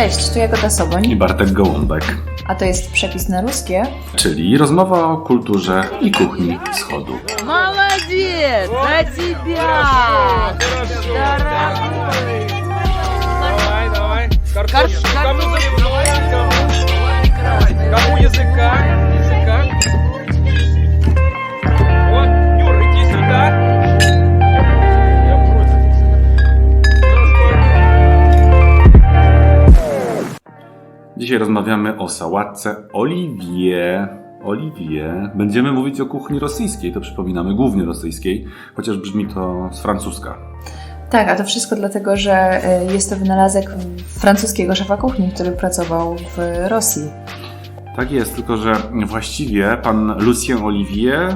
Cześć, tu Jagoda Soboń, i Bartek Gołąbek, a to jest przepis na ruskie. czyli rozmowa o kulturze i kuchni wschodu. Молодец! За тебя! Дорогой! Давай, давай. Картошку. Кар- Кому картошку. Кому Кому языка? Языка. Dzisiaj rozmawiamy o sałatce Olivier. Olivier. Będziemy mówić o kuchni rosyjskiej, to przypominamy głównie rosyjskiej, chociaż brzmi to z francuska. Tak, a to wszystko dlatego, że y, jest to wynalazek francuskiego szefa kuchni, który pracował w Rosji. Tak jest, tylko że właściwie pan Lucien Olivier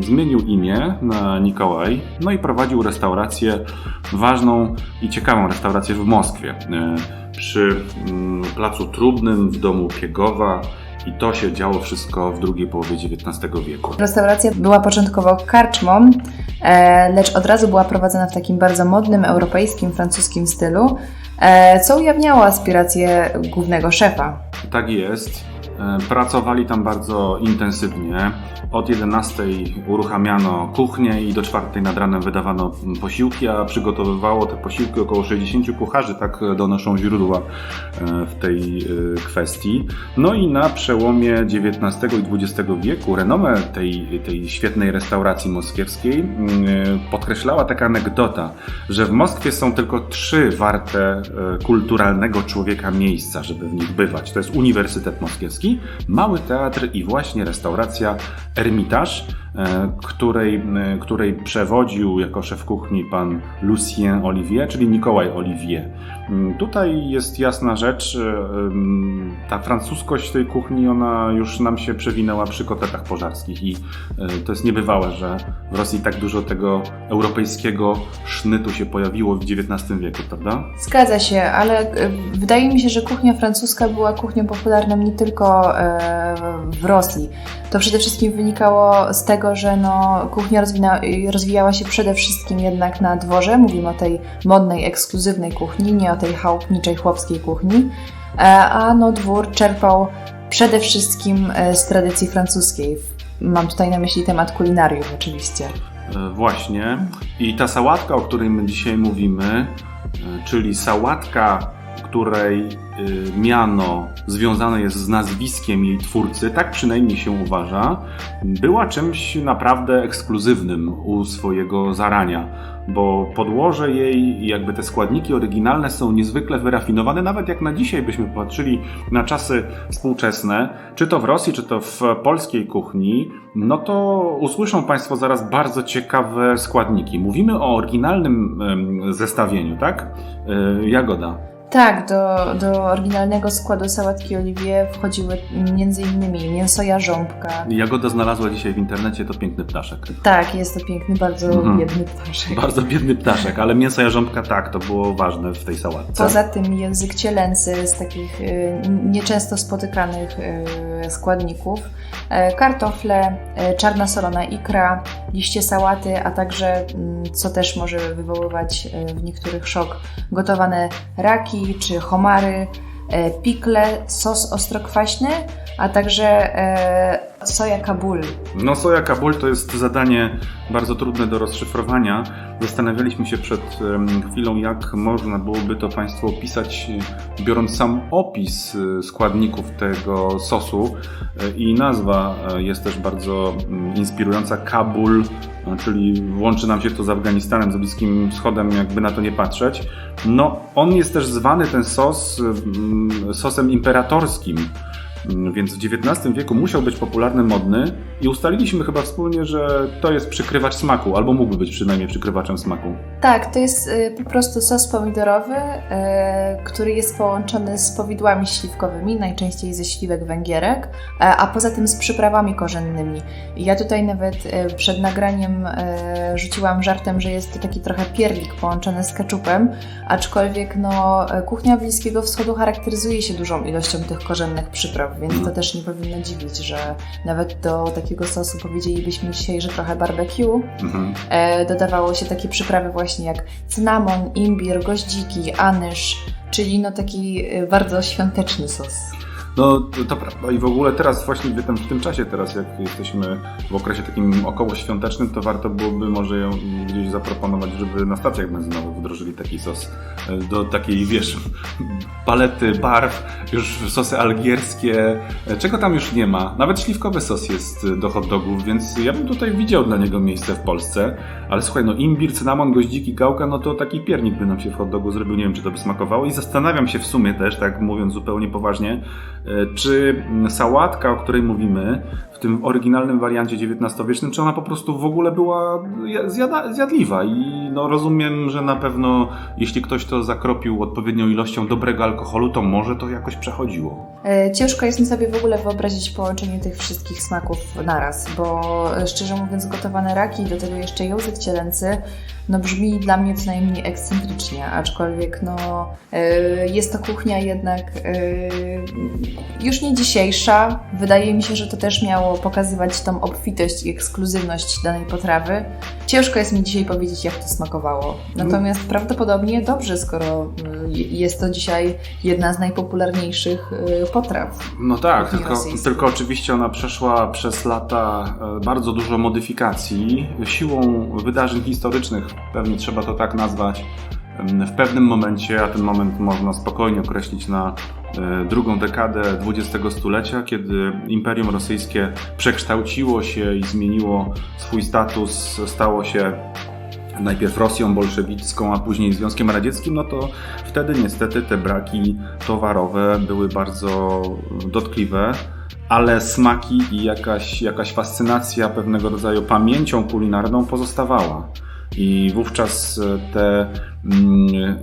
y, zmienił imię na Nikołaj, no i prowadził restaurację, ważną i ciekawą restaurację w Moskwie, y, przy mm, placu Trubnym w domu Piegowa i to się działo wszystko w drugiej połowie XIX wieku. Restauracja była początkowo karczmą, e, lecz od razu była prowadzona w takim bardzo modnym, europejskim, francuskim stylu, e, co ujawniało aspiracje głównego szefa. Tak jest. E, Pracowali tam bardzo intensywnie. Od 11 uruchamiano kuchnię i do 4 nad ranem wydawano posiłki, a przygotowywało te posiłki około 60 kucharzy, tak donoszą źródła e, w tej e, kwestii. No i na przełomie XIX i XX wieku renomę tej, tej świetnej restauracji moskiewskiej mm, e, podkreślała taka anegdota, że w Moskwie są tylko trzy warte e, kulturalnego człowieka miejsca, żeby w nich bywać. To jest Uniwersytet Moskiewski, Mały Teatr i właśnie restauracja Ermitaż, której, e, której przewodził jako szef kuchni pan Lucien Olivier, czyli Mikołaj Olivier. Mm, Tutaj jest jasna rzecz, e, ta francuskość tej kuchni, ona już nam się przewinęła przy kotletach pożarskich i e, to jest niebywałe, że w Rosji tak dużo tego europejskiego sznytu się pojawiło w XIX wieku, prawda? Zgadza się, ale e, wydaje mi się, że kuchnia francuska była kuchnią popularną nie tylko e, w Rosji. To przede wszystkim wynikało z tego, że no, kuchnia rozwina, rozwijała się przede wszystkim jednak na dworze. Mówimy o tej modnej, ekskluzywnej kuchni, nie o tej chałupniczej, chłopskiej kuchni. E, a no, dwór czerpał przede wszystkim e, z tradycji francuskiej. Mam tutaj na myśli temat kulinarium oczywiście. E, Właśnie. I ta sałatka, o której my dzisiaj mówimy, czyli sałatka, której e, miano związane jest z nazwiskiem jej twórcy, tak przynajmniej się uważa, była czymś naprawdę ekskluzywnym u swojego zarania, bo podłoże jej jakby te składniki oryginalne są niezwykle wyrafinowane, nawet jak na dzisiaj byśmy patrzyli na czasy współczesne, czy to w Rosji, czy to w polskiej kuchni, no to usłyszą Państwo zaraz bardzo ciekawe składniki. Mówimy o oryginalnym zestawieniu, tak? E, Jagoda. Tak, do, do oryginalnego składu sałatki Olivier wchodziły m.in. mięso jarząbka. Jagoda znalazła dzisiaj w internecie to piękny ptaszek. Tak, jest to piękny, bardzo Mhm. biedny ptaszek. Bardzo biedny ptaszek, ale mięso jarząbka tak, to było ważne w tej sałatce. Poza tym język cielęcy z takich y, nieczęsto spotykanych y, składników, kartofle, e, czarna solona ikra, liście sałaty, a także, mm, co też może wywoływać e, w niektórych szok, gotowane raki czy homary, e, pikle, sos ostrokwaśny, a także e, soja kabul. No soja kabul to jest zadanie bardzo trudne do rozszyfrowania. Zastanawialiśmy się przed chwilą, jak można byłoby to Państwu opisać, e, biorąc sam opis e, składników tego sosu. I nazwa jest też bardzo mm, inspirująca. Kabul, czyli łączy nam się to z Afganistanem, z Bliskim Wschodem, jakby na to nie patrzeć. No, on jest też zwany, ten sos, sosem imperatorskim. Mm, Więc w XIX wieku musiał być popularny, modny i ustaliliśmy chyba wspólnie, że to jest przykrywacz smaku, albo mógłby być przynajmniej przykrywaczem smaku. Tak, to jest y, po prostu sos pomidorowy, y, który jest połączony z powidłami śliwkowymi, najczęściej ze śliwek węgierek, e, a poza tym z przyprawami korzennymi. Ja tutaj nawet y, przed nagraniem rzuciłam żartem, że jest to taki trochę pierlik połączony z keczupem, aczkolwiek no, e, kuchnia Bliskiego Wschodu charakteryzuje się dużą ilością tych korzennych przypraw, więc to też nie powinno dziwić, że nawet do takiego sosu powiedzielibyśmy dzisiaj, że trochę barbecue, Mhm. E, dodawało się takie przyprawy właśnie jak cynamon, imbir, goździki, anyż, Czyli no taki y, bardzo świąteczny sos. No to, to prawda i w ogóle teraz właśnie w tym, w tym czasie teraz jak jesteśmy w okresie takim około świątecznym, to warto byłoby może ją gdzieś zaproponować, żeby na stacjach benzynowych wdrożyli taki sos e, do takiej wiesz palety barw, już sosy algierskie, e, czego tam już nie ma. Nawet śliwkowy sos jest e, do hot dogów, więc ja bym tutaj widział dla niego miejsce w Polsce. Ale słuchaj, no imbir, cynamon, goździki, gałka, no to taki piernik by nam się w hot dogu zrobił. Nie wiem, czy to by smakowało. I zastanawiam się w sumie też, tak mówiąc zupełnie poważnie, czy mm, sałatka, o której mówimy, tym oryginalnym wariancie XIX-wiecznym, czy ona po prostu w ogóle była zjada, zjadliwa. I no rozumiem, że na pewno jeśli ktoś to zakropił odpowiednią ilością dobrego alkoholu, to może to jakoś przechodziło. E, Ciężko jest mi sobie w ogóle wyobrazić połączenie tych wszystkich smaków naraz, bo e, szczerze mówiąc gotowane raki i do tego jeszcze język cielęcy no brzmi dla mnie najmniej ekscentrycznie, aczkolwiek no e, jest to kuchnia jednak już nie dzisiejsza. Wydaje mi się, że to też miało pokazywać tą obfitość i ekskluzywność danej potrawy. Ciężko jest mi dzisiaj powiedzieć, jak to smakowało. Natomiast prawdopodobnie dobrze, skoro y, jest to dzisiaj jedna z najpopularniejszych y, potraw. No tak, tylko, tylko oczywiście ona przeszła przez lata e, bardzo dużo modyfikacji. Siłą wydarzeń historycznych, pewnie trzeba to tak nazwać, w pewnym momencie, a ten moment można spokojnie określić na drugą dekadę XX stulecia, kiedy Imperium Rosyjskie przekształciło się i zmieniło swój status, stało się najpierw Rosją bolszewicką, a później Związkiem Radzieckim, no to wtedy niestety te braki towarowe były bardzo dotkliwe, ale smaki i jakaś, jakaś fascynacja pewnego rodzaju pamięcią kulinarną pozostawała. I wówczas e, te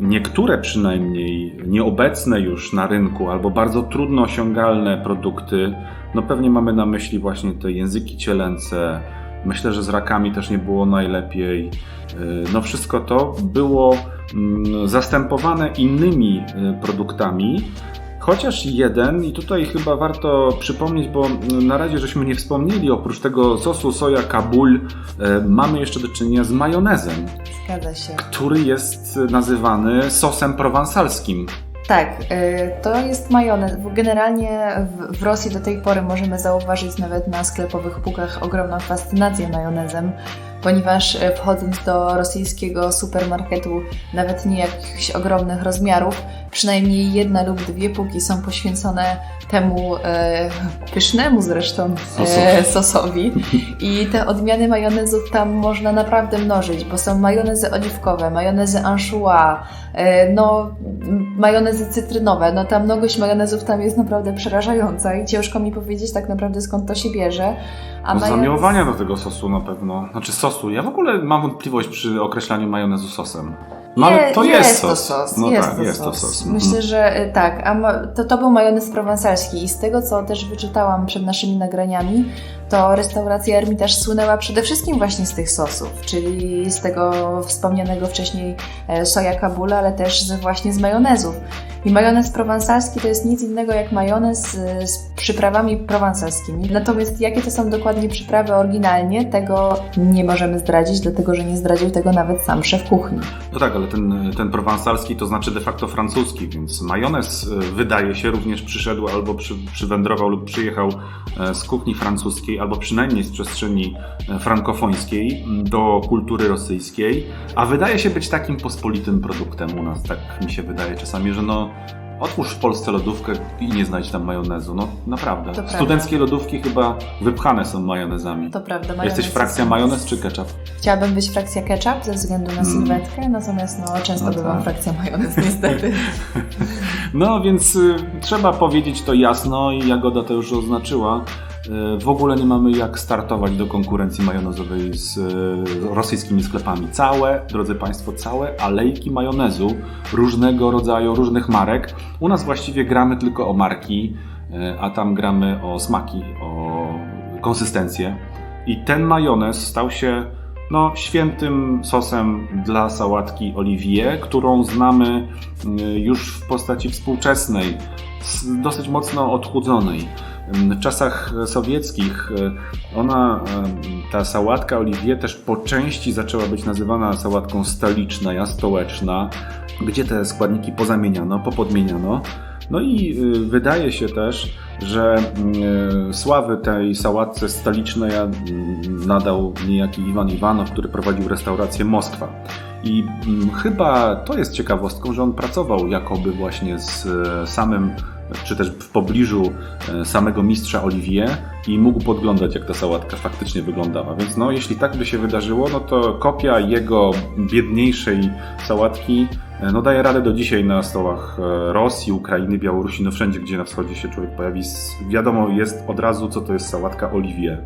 niektóre przynajmniej nieobecne już na rynku albo bardzo trudno osiągalne produkty, no pewnie mamy na myśli właśnie te języki cielęce, Myślę, że z rakami też nie było najlepiej. Yy, No wszystko to było mm, zastępowane innymi y, produktami. Chociaż jeden, i tutaj chyba warto przypomnieć, bo na razie żeśmy nie wspomnieli, oprócz tego sosu soja kabul, y, mamy jeszcze do czynienia z majonezem, Zgadza się. który jest nazywany sosem prowansalskim. Tak, y, to jest majonez. Generalnie w, w Rosji do tej pory możemy zauważyć nawet na sklepowych półkach ogromną fascynację majonezem, ponieważ y, wchodząc do rosyjskiego supermarketu, nawet nie jakichś ogromnych rozmiarów, przynajmniej jedna lub dwie półki są poświęcone temu e, pysznemu zresztą e, sosowi. I te odmiany majonezów tam można naprawdę mnożyć, bo są majonezy oliwkowe, majonezy anchois, e, no, majonezy cytrynowe. No ta mnogość majonezów tam jest naprawdę przerażająca i ciężko mi powiedzieć tak naprawdę skąd to się bierze. A Z majonez- zamiłowania do tego sosu na pewno. Znaczy sosu. Ja w ogóle mam wątpliwość przy określaniu majonezu sosem. No Je- to jest, to sos. sos. No jest tak, to jest to sos. sos. Myślę, że y, tak. A to, to był majonez prowansalski i z tego, co też wyczytałam przed naszymi nagraniami, to restauracja Ermitaż słynęła przede wszystkim właśnie z tych sosów, czyli z tego wspomnianego wcześniej e, soja kabula, ale też właśnie z majonezów. I majonez prowansalski to jest nic innego jak majonez y, z przyprawami prowansalskimi. Natomiast jakie to są dokładnie przyprawy oryginalnie, tego nie możemy zdradzić, dlatego że nie zdradził tego nawet sam szef kuchni. No tak, ale ten, ten prowansalski to znaczy de facto francuski, więc majonez e, wydaje się również przyszedł albo przy, przywędrował lub przyjechał e, z kuchni francuskiej, albo przynajmniej z przestrzeni e, frankofońskiej do kultury rosyjskiej, a wydaje się być takim pospolitym produktem u nas, tak mi się wydaje czasami, że no Otwórz w Polsce lodówkę i nie znajdź tam majonezu. No naprawdę. To prawda. Studenckie lodówki chyba wypchane są majonezami. To prawda. majonez Jesteś frakcja jest- majonez czy ketchup? Chciałabym być frakcja ketchup ze względu na Mm. sylwetkę, natomiast no, często No bywam tak. frakcja majonez niestety. No więc y, trzeba powiedzieć to jasno i Jagoda to już oznaczyła. Y, w ogóle nie mamy jak startować do konkurencji majonezowej z y, rosyjskimi sklepami. Całe, drodzy Państwo, całe alejki majonezu różnego rodzaju, różnych marek. U nas właściwie gramy tylko o marki, y, a tam gramy o smaki, o konsystencję. I ten majonez stał się no, świętym sosem dla sałatki olivier, którą znamy już w postaci współczesnej, dosyć mocno odchudzonej. W czasach sowieckich e, ona, e, ta sałatka Olivier też po części zaczęła być nazywana sałatką stoliczna, ja stołeczna, gdzie te składniki pozamieniano, popodmieniano. No i y, wydaje się też, że y, sławy tej sałatce stolicznej y, nadał niejaki Iwan Iwanow, który prowadził restaurację Moskwa. I mm, chyba to jest ciekawostką, że on pracował jakoby właśnie z e, samym, czy też w pobliżu e, samego mistrza Olivier i mógł podglądać, jak ta sałatka faktycznie wyglądała. Więc no, jeśli tak by się wydarzyło, no to kopia jego biedniejszej sałatki e, no, daje radę do dzisiaj na stołach e, Rosji, Ukrainy, Białorusi, no wszędzie, gdzie na wschodzie się człowiek pojawi. Wiadomo jest od razu, co to jest sałatka Olivier.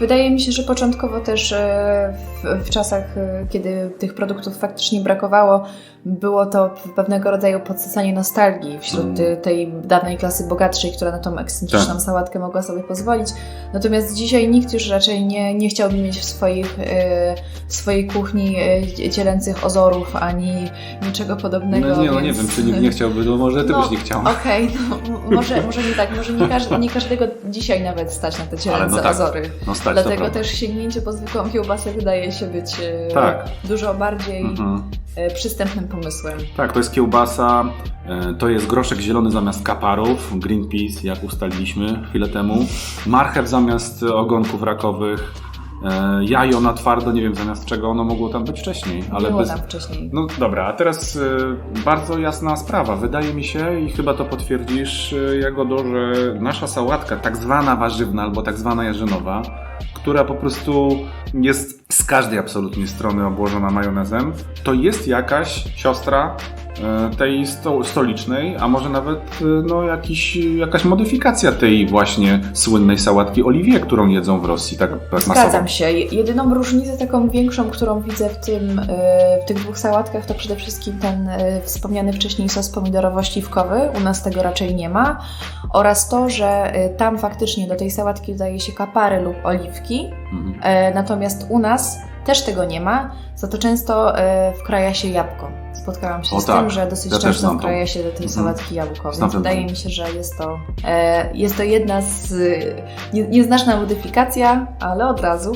Wydaje mi się, że początkowo też w, w czasach, kiedy tych produktów faktycznie brakowało, było to pewnego rodzaju podsycanie nostalgii wśród Mm. te- tej dawnej klasy bogatszej, która na tą ekscentryczną Tak. sałatkę mogła sobie pozwolić. Natomiast dzisiaj nikt już raczej nie, nie chciałby mieć w, swoich, e, w swojej kuchni cielęcych ozorów ani niczego podobnego. No nie, no nie więc- wiem, czy nikt nie chciałby, no może ty No, byś nie chciał. Okej, no, m- może, może nie tak, może nie, każdy, nie każdego dzisiaj nawet stać na te cielęce no tak, ozory. No stać, Dlatego też sięgnięcie po zwykłą kiełbasę wydaje się być e, Tak. dużo bardziej Mhm. e, przystępnym pomysłem. Tak, to jest kiełbasa, e, to jest groszek zielony zamiast kaparów, green peas, jak ustaliliśmy chwilę temu, marchew zamiast ogonków rakowych, e, jajo na twardo, nie wiem zamiast czego ono mogło tam być wcześniej, ale Było bez... tam wcześniej. No dobra, a teraz e, bardzo jasna sprawa. Wydaje mi się, i chyba to potwierdzisz, e, Jagodo, że nasza sałatka, tak zwana warzywna albo tak zwana jarzynowa, która po prostu jest z każdej absolutnie strony obłożona majonezem, to jest jakaś siostra tej sto, stolicznej, a może nawet e, no, jakiś, jakaś modyfikacja tej właśnie słynnej sałatki Olivier, którą jedzą w Rosji tak masowo. Zgadzam się. Jedyną różnicę taką większą, którą widzę w, tym, e, w tych dwóch sałatkach, to przede wszystkim ten e, wspomniany wcześniej sos pomidorowo-śliwkowy. U nas tego raczej nie ma. Oraz to, że e, tam faktycznie do tej sałatki dodaje się kapary lub oliwki. Mhm. E, Natomiast u nas też tego nie ma, za to często e, wkraja się jabłko. Spotkałam się O z tak, tym, że dosyć ja często wkraja się do tej Mhm. sałatki jabłko, Znam więc ten wydaje mi się, że jest to, e, jest to jedna z e, nie, nieznaczna modyfikacja, ale od razu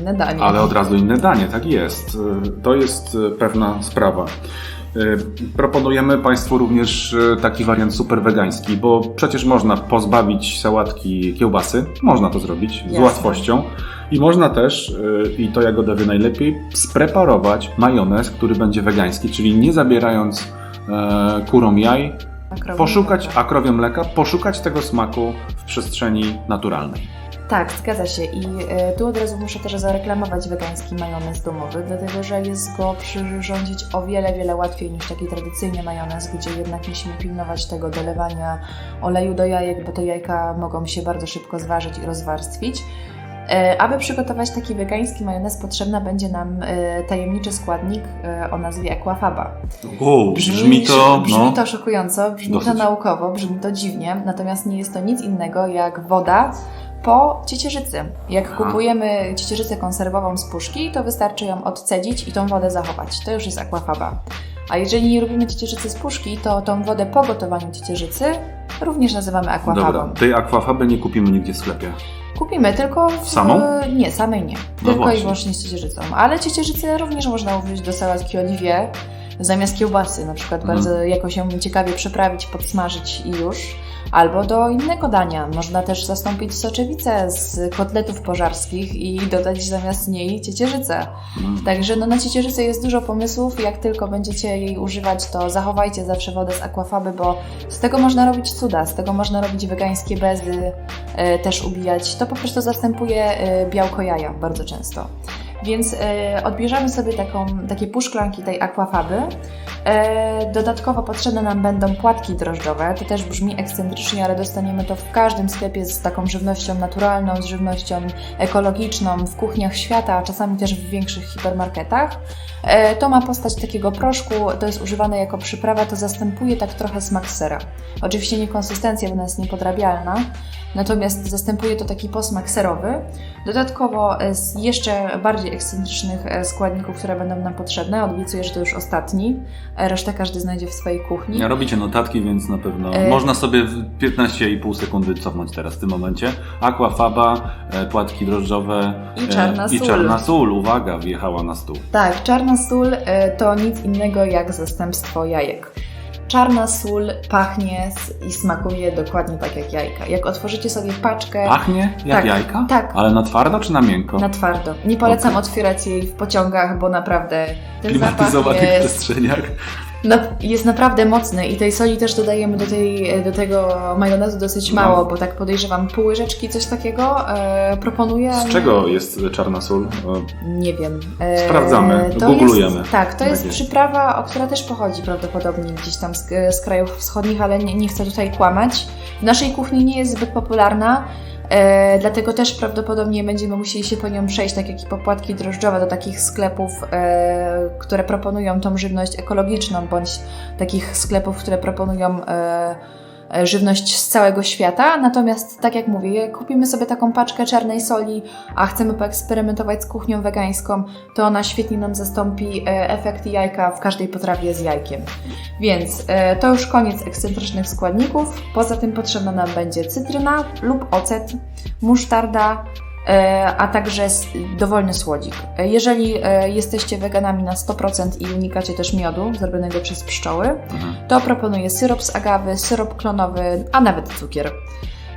inne danie. Ale od razu inne danie, tak jest. Y, To jest y, pewna sprawa. Y, Proponujemy Państwu również taki wariant super wegański, bo przecież można pozbawić sałatki kiełbasy, można to zrobić z Jasne. łatwością. I można też, y, i to Jagoda wie najlepiej, spreparować majonez, który będzie wegański, czyli nie zabierając e, kurom jaj, poszukać, mleka. mleka, poszukać tego smaku w przestrzeni naturalnej. Tak, zgadza się. I e, tu od razu muszę też zareklamować wegański majonez domowy, dlatego że jest go przyrządzić o wiele, wiele łatwiej niż taki tradycyjny majonez, gdzie jednak musimy pilnować tego dolewania oleju do jajek, bo te jajka mogą się bardzo szybko zważyć i rozwarstwić. E, Aby przygotować taki wegański majonez, potrzebna będzie nam e, tajemniczy składnik e, o nazwie aquafaba. O, brzmi to, brzmi no, to szokująco, brzmi Dosyć. to naukowo, brzmi to dziwnie, natomiast nie jest to nic innego jak woda po ciecierzycy. Jak Aha. kupujemy ciecierzycę konserwową z puszki, to wystarczy ją odcedzić i tą wodę zachować. To już jest aquafaba. A jeżeli nie lubimy ciecierzycy z puszki, to tą wodę po gotowaniu ciecierzycy również nazywamy aquafabą. Dobra, tej akwafaby nie kupimy nigdzie w sklepie. Kupimy tylko w... Samą? Nie, samej nie. No tylko właśnie. i wyłącznie z ciecierzycą. Ale ciecierzycę również można użyć do sałatki oliwie zamiast kiełbasy. Na przykład Mhm. bardzo jakoś ją ciekawie przyprawić, podsmażyć i już. Albo do innego dania. Można też zastąpić soczewicę z kotletów pożarskich i dodać zamiast niej ciecierzycę. Mm. Także no, na ciecierzycę jest dużo pomysłów. Jak tylko będziecie jej używać, to zachowajcie zawsze wodę z aquafaby, bo z tego można robić cuda. Z tego można robić wegańskie bezy, e, też ubijać. To po prostu zastępuje e, białko jaja bardzo często. Więc e, odbierzemy sobie taką, takie pół szklanki tej aquafaby. E, dodatkowo potrzebne nam będą płatki drożdżowe. To też brzmi ekscentrycznie, ale dostaniemy to w każdym sklepie z taką żywnością naturalną, z żywnością ekologiczną, w kuchniach świata, a czasami też w większych hipermarketach. E, to ma postać takiego proszku, to jest używane jako przyprawa, to zastępuje tak trochę smak sera. Oczywiście nie konsystencja, bo ona jest niepodrabialna, natomiast zastępuje to taki posmak serowy. Dodatkowo jeszcze bardziej najbardziej ekscentrycznych e, składników, które będą nam potrzebne. Obiecuję, że to już ostatni. E, Resztę każdy znajdzie w swojej kuchni. Robicie notatki, więc na pewno E- można sobie w 15,5 sekundy cofnąć teraz w tym momencie. Aquafaba, płatki drożdżowe I czarna e, i sól. czarna sól. Uwaga, wjechała na stół. Tak, czarna sól to nic innego jak zastępstwo jajek. Czarna sól pachnie i smakuje dokładnie tak jak jajka. Jak otworzycie sobie paczkę Pachnie jak Tak, jajka? tak. Ale na twardo czy na miękko? na twardo, nie polecam Okej. otwierać jej w pociągach, bo naprawdę ten klimatyzowanych jest, przestrzeniach. No, jest naprawdę mocny i tej soli też dodajemy do, tej, do tego majonezu dosyć No. mało, bo tak podejrzewam pół łyżeczki, coś takiego e, proponuję. Z czego jest czarna sól? Nie wiem. E, Sprawdzamy, to googlujemy. Jest, tak, to jest jest. przyprawa, o która też pochodzi prawdopodobnie gdzieś tam z, z krajów wschodnich, ale nie, nie chcę tutaj kłamać. W naszej kuchni nie jest zbyt popularna, e, dlatego też prawdopodobnie będziemy musieli się po nią przejść, tak jak i po płatki drożdżowe, do takich sklepów, e, które proponują tą żywność ekologiczną, bądź takich sklepów, które proponują e, żywność z całego świata. Natomiast, tak jak mówię, kupimy sobie taką paczkę czarnej soli, a chcemy poeksperymentować z kuchnią wegańską, to ona świetnie nam zastąpi e, efekt jajka w każdej potrawie z jajkiem. Więc e, to już koniec ekscentrycznych składników. Poza tym potrzebna nam będzie cytryna lub ocet, musztarda, e, a także dowolny słodzik. E, Jeżeli e, jesteście weganami na 100% i unikacie też miodu zrobionego przez pszczoły, Mhm. to proponuję syrop z agawy, syrop klonowy, a nawet cukier.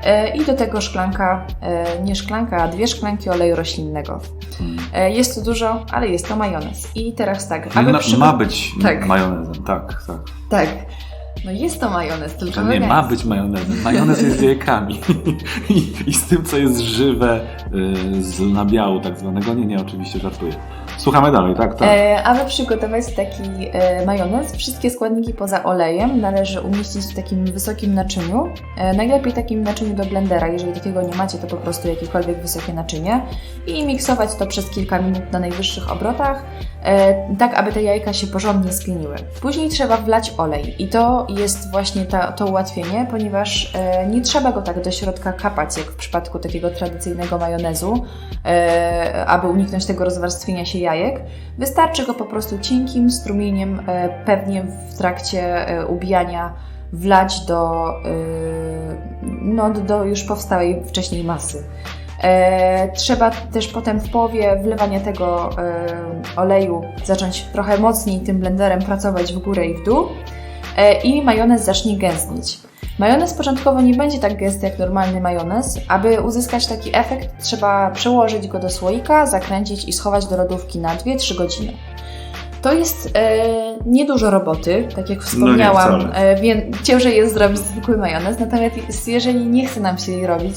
E, I do tego szklanka, e, nie szklanka, a dwie szklanki oleju roślinnego. Hmm. E, Jest to dużo, ale jest to majonez. I teraz tak, aby przygo- ma być Tak. majonezem, tak, tak. Tak. No jest to majonez, tylko To nie ma być majonezem. Majonez jest z jajkami. I, I z tym, co jest żywe, y, z nabiału tak zwanego. Nie, nie, oczywiście żartuję. Słuchamy dalej, tak, tak. E, aby przygotować taki e, majonez, wszystkie składniki poza olejem należy umieścić w takim wysokim naczyniu. E, najlepiej takim naczyniu do blendera, jeżeli takiego nie macie, to po prostu jakiekolwiek wysokie naczynie. I miksować to przez kilka minut na najwyższych obrotach, e, tak aby te jajka się porządnie spieniły. Później trzeba wlać olej i to jest właśnie ta, to ułatwienie, ponieważ e, nie trzeba go tak do środka kapać, jak w przypadku takiego tradycyjnego majonezu, e, aby uniknąć tego rozwarstwienia się jajek. Wystarczy go po prostu cienkim strumieniem, e, pewnie w trakcie e, ubijania wlać do, e, no, do, już powstałej wcześniej masy. Trzeba też potem w połowie wlewania tego oleju zacząć trochę mocniej tym blenderem pracować w górę i w dół i majonez zacznie gęstnieć. Majonez początkowo nie będzie tak gęsty jak normalny majonez. Aby uzyskać taki efekt, trzeba przełożyć go do słoika, zakręcić i schować do lodówki na 2-3 godziny. To jest e, niedużo roboty, tak jak wspomniałam, wcale. e, więc ciężej jest zrobić zwykły majonez. Natomiast jeżeli nie chce nam się jej robić,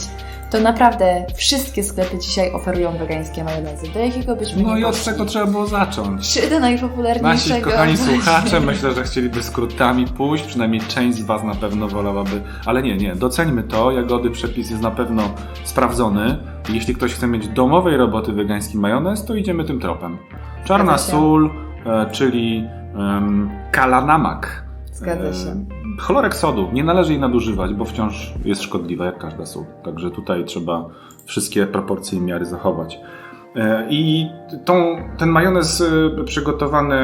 to naprawdę wszystkie sklepy dzisiaj oferują wegańskie majonezy. Do jakiego byśmy No i od poszli. czego trzeba było zacząć? Czy do najpopularniejszego? Nasi kochani słuchacze, myślę, że chcieliby skrótami pójść, przynajmniej część z Was na pewno wolałaby, ale nie, nie, doceńmy to, jagody przepis jest na pewno sprawdzony. Jeśli ktoś chce mieć domowej roboty wegański majonez, to idziemy tym tropem. Czarna Zgadza się. sól, e, czyli um, kalanamak. Zgadza się. E, Chlorek sodu nie należy jej nadużywać, bo wciąż jest szkodliwa jak każda sól. Także tutaj trzeba wszystkie proporcje i miary zachować. E, I tą, ten majonez e, przygotowany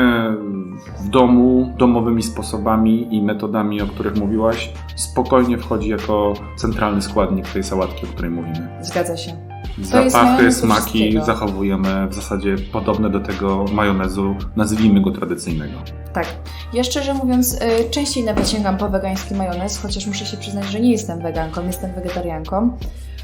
w domu, domowymi sposobami i metodami, o których mówiłaś, spokojnie wchodzi jako centralny składnik tej sałatki, o której mówimy. Zgadza się. Zapachy, smaki zachowujemy w zasadzie podobne do tego majonezu, nazwijmy go tradycyjnego. Tak. Ja szczerze mówiąc, y, częściej nawet sięgam po wegański majonez, chociaż muszę się przyznać, że nie jestem weganką, jestem wegetarianką.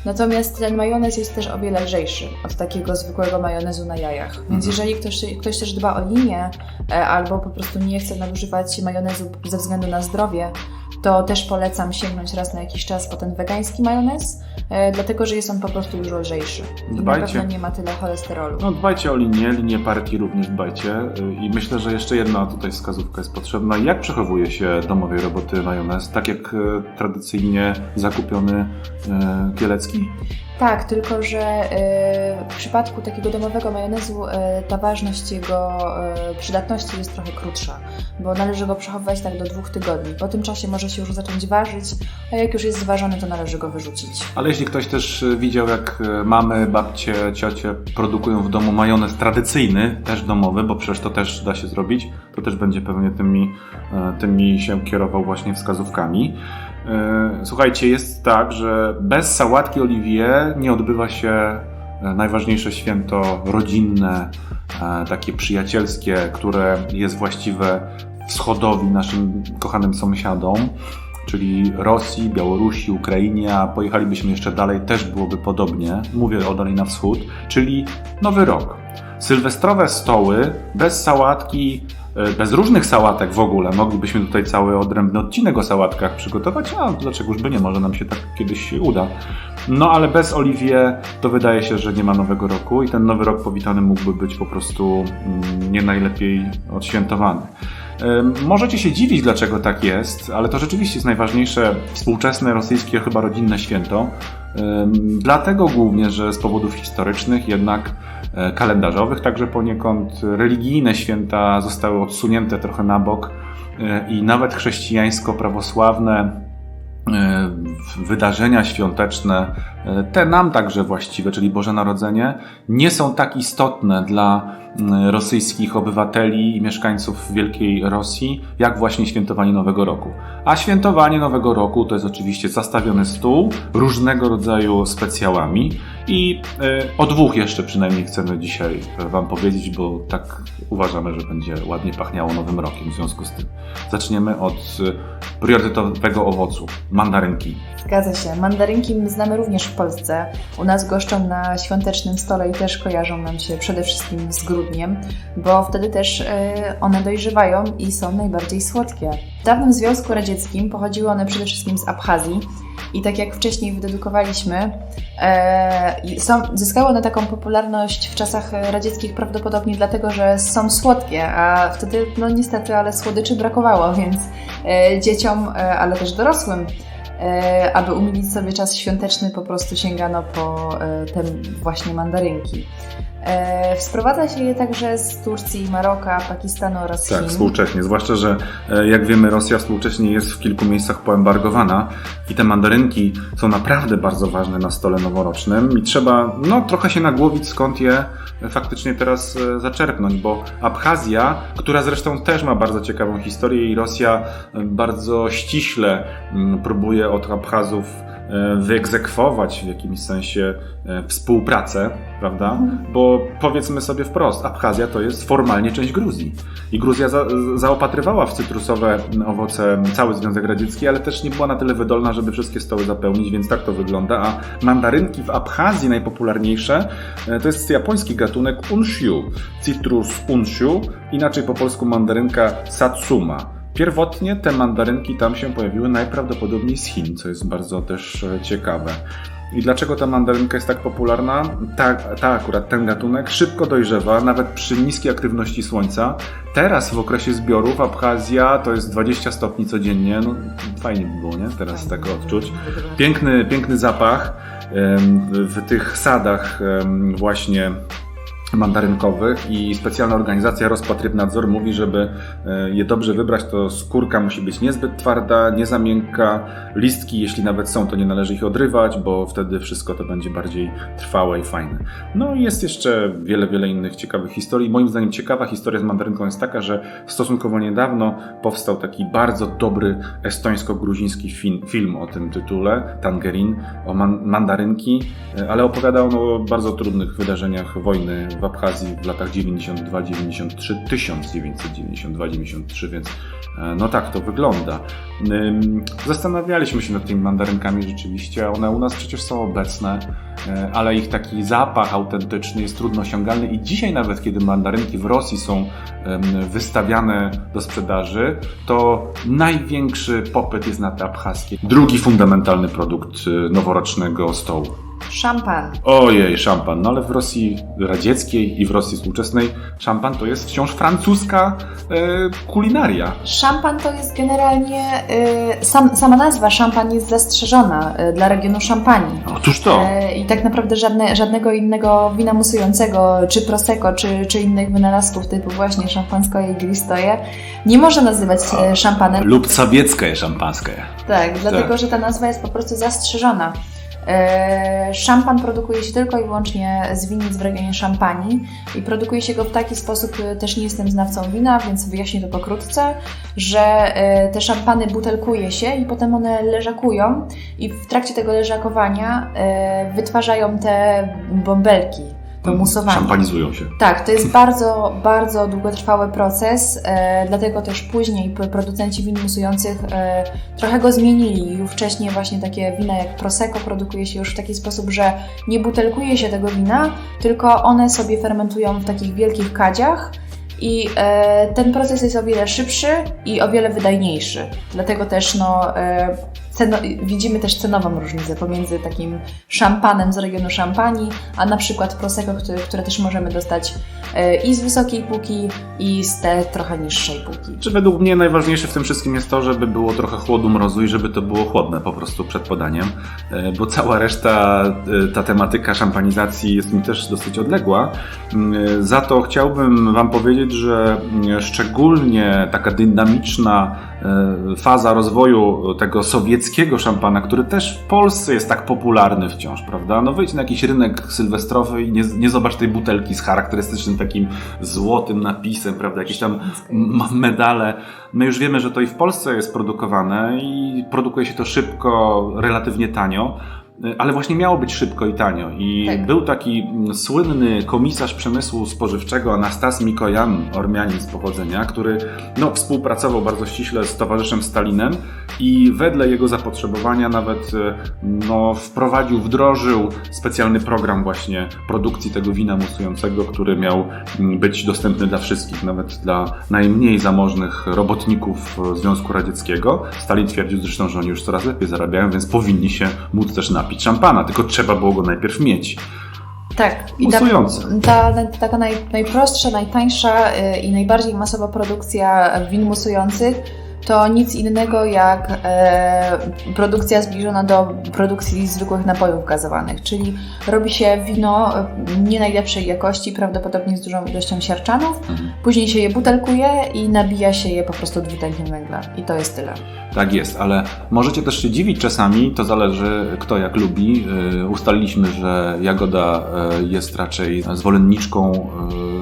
Natomiast ten majonez jest też o wiele lżejszy od takiego zwykłego majonezu na jajach. Więc Mhm. jeżeli ktoś, ktoś też dba o linię e, albo po prostu nie chce nadużywać majonezu ze względu na zdrowie, to też polecam sięgnąć raz na jakiś czas po ten wegański majonez, e, dlatego że jest on po prostu dużo lżejszy. I na Dbajcie. pewno nie ma tyle cholesterolu. No dbajcie o linię, linię partii również dbajcie y, i myślę, że jeszcze jedna tutaj wskazówka jest potrzebna. Jak przechowuje się domowej roboty majonez? Tak jak y, tradycyjnie zakupiony y, kielecki? Tak, tylko że e, w przypadku takiego domowego majonezu e, ta ważność jego e, przydatności jest trochę krótsza, bo należy go przechowywać tak do dwóch tygodni. Po tym czasie może się już zacząć ważyć, a jak już jest zważony, to należy go wyrzucić. Ale jeśli ktoś też widział, jak mamy, babcie, ciocie produkują w domu majonez tradycyjny, też domowy, bo przecież to też da się zrobić, to też będzie pewnie tymi, tymi się kierował właśnie wskazówkami. E, Słuchajcie, jest tak, że bez sałatki Olivier nie odbywa się e, najważniejsze święto rodzinne, e, takie przyjacielskie, które jest właściwe wschodowi, naszym kochanym sąsiadom czyli Rosji, Białorusi, Ukrainie, a pojechalibyśmy jeszcze dalej, też byłoby podobnie. Mówię o dalej na wschód, czyli Nowy Rok. Sylwestrowe stoły, bez sałatki, bez różnych sałatek w ogóle. Moglibyśmy tutaj cały odrębny odcinek o sałatkach przygotować, a dlaczegoż by nie, może nam się tak kiedyś uda. No ale bez Olivier to wydaje się, że nie ma Nowego Roku i ten Nowy Rok powitany mógłby być po prostu mm, nie najlepiej odświętowany. Możecie się dziwić, dlaczego tak jest, ale to rzeczywiście jest najważniejsze współczesne rosyjskie, chyba rodzinne święto. Dlatego głównie, że z powodów historycznych, jednak e, kalendarzowych, także poniekąd religijne święta zostały odsunięte trochę na bok e, i nawet chrześcijańsko-prawosławne wydarzenia świąteczne, e, te nam także właściwe, czyli Boże Narodzenie, nie są tak istotne dla mm, rosyjskich obywateli i mieszkańców Wielkiej Rosji, jak właśnie świętowanie Nowego Roku. A świętowanie Nowego Roku to jest oczywiście zastawiony stół różnego rodzaju specjałami i e, o dwóch jeszcze przynajmniej chcemy dzisiaj e, Wam powiedzieć, bo tak uważamy, że będzie ładnie pachniało Nowym Rokiem w związku z tym. Zaczniemy od e, priorytetowego owocu, mandarynki. Zgadza się. Mandarynki my znamy również w Polsce. U nas goszczą na świątecznym stole i też kojarzą nam się przede wszystkim z grudniem, bo wtedy też one dojrzewają i są najbardziej słodkie. W dawnym Związku Radzieckim pochodziły one przede wszystkim z Abchazji i tak jak wcześniej wydedukowaliśmy, e, są, zyskały one taką popularność w czasach radzieckich prawdopodobnie dlatego, że są słodkie, a wtedy no niestety, ale słodyczy brakowało, więc e, dzieciom, e, ale też dorosłym e, aby umilić sobie czas świąteczny, po prostu sięgano po e, te właśnie mandarynki. E, Sprowadza się je także z Turcji, Maroka, Pakistanu oraz Tak, Chin. współcześnie. Zwłaszcza, że e, jak wiemy, Rosja współcześnie jest w kilku miejscach poembargowana i te mandarynki są naprawdę bardzo ważne na stole noworocznym i trzeba no, trochę się nagłowić, skąd je e, faktycznie teraz zaczerpnąć, bo Abchazja, która zresztą też ma bardzo ciekawą historię i Rosja bardzo ściśle mm, próbuje od Abchazów wyegzekwować w jakimś sensie e, współpracę, prawda? Bo powiedzmy sobie wprost, Abchazja to jest formalnie część Gruzji. I Gruzja za, zaopatrywała w cytrusowe owoce cały Związek Radziecki, ale też nie była na tyle wydolna, żeby wszystkie stoły zapełnić, więc tak to wygląda. A mandarynki w Abchazji najpopularniejsze e, to jest japoński gatunek unshu, Citrus unshu, inaczej po polsku mandarynka satsuma. Pierwotnie te mandarynki tam się pojawiły najprawdopodobniej z Chin, co jest bardzo też e, ciekawe. I dlaczego ta mandarynka jest tak popularna? Ta, ta akurat, ten gatunek szybko dojrzewa, nawet przy niskiej aktywności słońca. Teraz w okresie zbiorów Abchazja to jest 20 stopni codziennie. No, fajnie by było, nie? Teraz tak odczuć. Piękny, piękny zapach w tych sadach właśnie mandarynkowych i specjalna organizacja Rozpad Rybnadzor mówi, żeby e, je dobrze wybrać, to skórka musi być niezbyt twarda, nie za miękka, listki, jeśli nawet są, to nie należy ich odrywać, bo wtedy wszystko to będzie bardziej trwałe i fajne. No i jest jeszcze wiele, wiele innych ciekawych historii. Moim zdaniem ciekawa historia z mandarynką jest taka, że stosunkowo niedawno powstał taki bardzo dobry estońsko-gruziński film, o tym tytule, Tangerin, o man mandarynki, e, ale opowiada on o bardzo trudnych wydarzeniach wojny w Abchazji w latach 92-93, 1992-93, więc e, no tak to wygląda. Zastanawialiśmy się nad tymi mandarynkami rzeczywiście, one u nas przecież są obecne, e, ale ich taki zapach autentyczny jest trudno osiągalny i dzisiaj nawet kiedy mandarynki w Rosji są wystawiane do sprzedaży, to największy popyt jest na te abchazkie. Drugi fundamentalny produkt e, noworocznego stołu. Szampan. Ojej, szampan. No ale w Rosji radzieckiej i w Rosji współczesnej szampan to jest wciąż francuska e, kulinaria. Szampan to jest generalnie, y, sam, sama nazwa szampan jest zastrzeżona y, dla regionu Szampanii. Otóż to. E, I tak naprawdę żadne, żadnego innego wina musującego, czy prosecco, czy, czy innych wynalazków typu właśnie szampanskoje i glistoje nie można nazywać e, szampanem. Lub sowieckie szampańskie. Tak, dlatego że ta nazwa jest po prostu zastrzeżona. E, Szampan produkuje się tylko i wyłącznie z winnic w regionie Szampanii i produkuje się go w taki sposób, e, też nie jestem znawcą wina, więc wyjaśnię to pokrótce, że e, te szampany butelkuje się i potem one leżakują i w trakcie tego leżakowania wytwarzają te bąbelki, to musowanie. Szampanizują się. Tak, to jest bardzo, bardzo długotrwały proces, e, dlatego też później producenci win musujących e, trochę go zmienili. Już wcześniej właśnie takie wina jak Prosecco produkuje się już w taki sposób, że nie butelkuje się tego wina, tylko one sobie fermentują w takich wielkich kadziach i e, ten proces jest o wiele szybszy i o wiele wydajniejszy. Dlatego też no, e, ceno, widzimy też cenową różnicę pomiędzy takim szampanem z regionu Szampanii, a na przykład Prosecco, które, które też możemy dostać e, i z wysokiej półki, i z te trochę niższej półki. Czy według mnie najważniejsze w tym wszystkim jest to, żeby było trochę chłodu mrozu i żeby to było chłodne po prostu przed podaniem, e, bo cała reszta, e, ta tematyka szampanizacji jest mi też dosyć odległa. Mm, Za to chciałbym Wam powiedzieć, że mm, szczególnie taka dynamiczna faza rozwoju tego sowieckiego szampana, który też w Polsce jest tak popularny wciąż, prawda? No wejdź na jakiś rynek sylwestrowy i nie, nie zobacz tej butelki z charakterystycznym takim złotym napisem, prawda? Jakieś tam medale. My już wiemy, że to i w Polsce jest produkowane i produkuje się to szybko, relatywnie tanio. Ale właśnie miało być szybko i tanio. I Tak. był taki mm, słynny komisarz przemysłu spożywczego Anastas Mikojan, Ormianin z pochodzenia, który no, współpracował bardzo ściśle z towarzyszem Stalinem i wedle jego zapotrzebowania nawet e, no, wprowadził, wdrożył specjalny program właśnie produkcji tego wina musującego, który miał mm, być dostępny dla wszystkich, nawet dla najmniej zamożnych robotników e, Związku Radzieckiego. Stalin twierdził zresztą, że oni już coraz lepiej zarabiają, więc powinni się móc też napić szampana, tylko trzeba było go najpierw mieć. Tak, i ta, ta taka naj, najprostsza, najtańsza y, i najbardziej masowa produkcja win musujących to nic innego jak e, produkcja zbliżona do produkcji zwykłych napojów gazowanych, czyli robi się wino e, nie najlepszej jakości, prawdopodobnie z dużą ilością siarczanów, później się je butelkuje i nabija się je po prostu dwutlenkiem węgla i to jest tyle. Tak jest, ale możecie też się dziwić czasami, to zależy kto jak lubi. Yy, Ustaliliśmy, że Jagoda yy, jest raczej zwolenniczką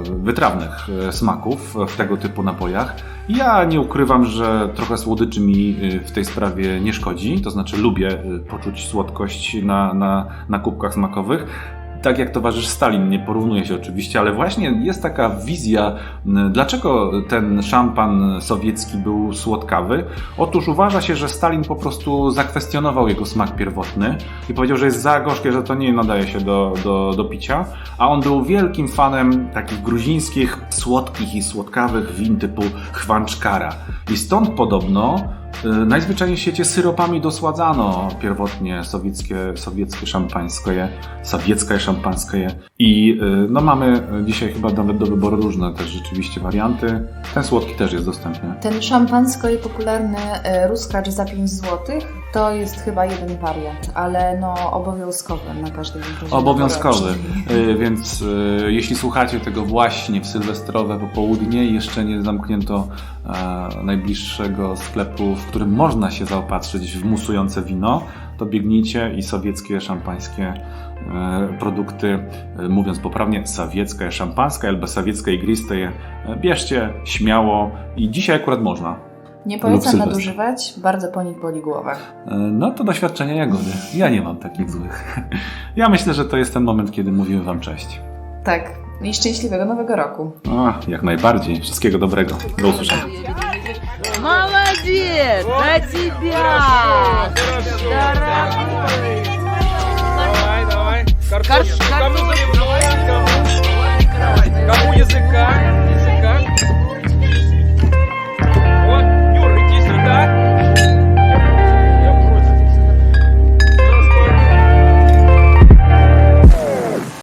wytrawnych smaków w tego typu napojach. Ja nie ukrywam, że trochę słodyczy mi yy, w tej sprawie nie szkodzi, to znaczy lubię yy, poczuć słodkość na, na, na kubkach smakowych. Tak jak towarzysz Stalin, nie porównuje się oczywiście, ale właśnie jest taka wizja, dlaczego ten szampan sowiecki był słodkawy. Otóż uważa się, że Stalin po prostu zakwestionował jego smak pierwotny i powiedział, że jest za gorzkie, że to nie nadaje się do, do, do picia, a on był wielkim fanem takich gruzińskich, słodkich i słodkawych win typu chwanczkara. I stąd podobno najzwyczajniej w świecie syropami dosładzano pierwotnie sowieckie, sowieckie szampańskie, sowieckie szampańskie i y, no mamy dzisiaj chyba nawet do wyboru różne też rzeczywiście warianty. Ten słodki też jest dostępny. Ten szampansko popularny e, ruskacz za 5 zł to jest chyba jeden wariant, ale no obowiązkowy na każdej imprezie. Obowiązkowy. Y, Więc y, jeśli słuchacie tego właśnie w sylwestrowe popołudnie jeszcze nie zamknięto e, najbliższego sklepu, w którym można się zaopatrzyć w musujące wino, to biegnijcie i sowieckie, szampańskie e, produkty, e, mówiąc poprawnie, sowieckie, szampańskie albo sowieckie igristeje, e, bierzcie śmiało i dzisiaj akurat można. Nie polecam nadużywać, bardzo po nich boli głowa. E, no to doświadczenia jagody. Ja nie mam takich złych. Ja myślę, że to jest ten moment, kiedy mówimy Wam cześć. Tak. I szczęśliwego nowego roku. O, jak najbardziej. Wszystkiego dobrego. Do usłyszenia. Молодец! До тебя! Дорогой! Давай, давай. Картошку. Кому языка?